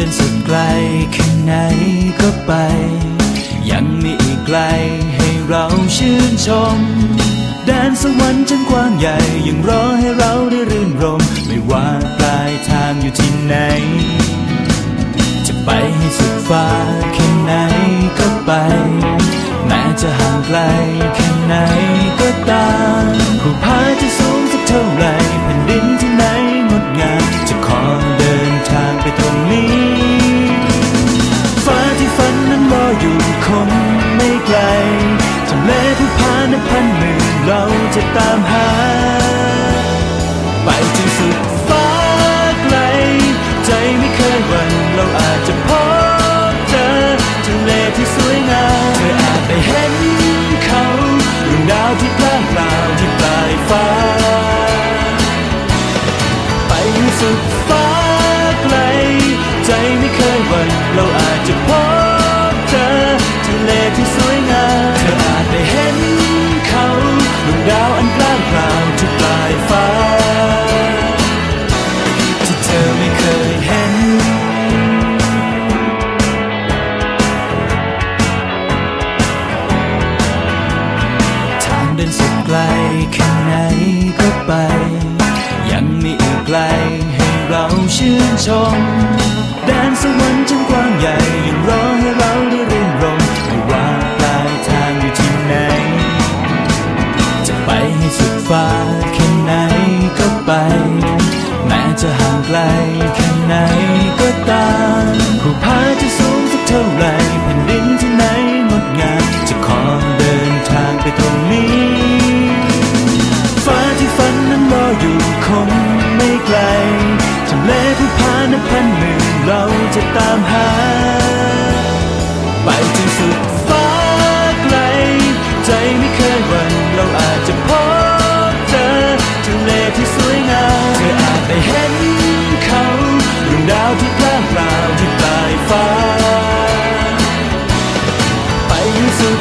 ดินสุดไกลแค่ไหนก็ไป ยังมีอีกไกลให้เราชื่นชม แดนสวรรค์ฉันกว้างใหญ่ยังรอให้เราได้รื่นรม ไม่ว่าปลายทางอยู่ที่ไหน จะไปให้สุดฟ้าแค่ไหนก็ไป แม้จะห่างไกลแค่ไหนก็ตามผู้พาจะ ไปจนสุดฟ้าไกล ใจไม่เคยหวั่นเราอาจจะพบเจอทะเลที่สวยงามเธออาจไปเห็นเขาดวงดาวที่พล่างเปล่าที่ปลายฟ้า ไปให้สุดฟ้าไกล ใจไม่เคยหวั่นเราอาจจะพบ แค่ไหนก็ไป ยังมีอีกไกลให้เราชื่นชมแดนสวรรค์จังกว้างใหญ่ยังรอให้เราได้เรื่นรมไม่ว่าปลายทางอยู่ที่ไหน จะไปให้สุดฟ้าแค่ไหนก็ไป แม้จะห่างไกละตามหา ไปจนสุดฟ้าไกล ใจไม่เคยหวั่นเราอาจจะพบเจอทะเลที่สวยงามเธออาจได้เห็นเขาดวงดาวที่พล่างล่าวที่ปลายฟ้า ไปจนสุด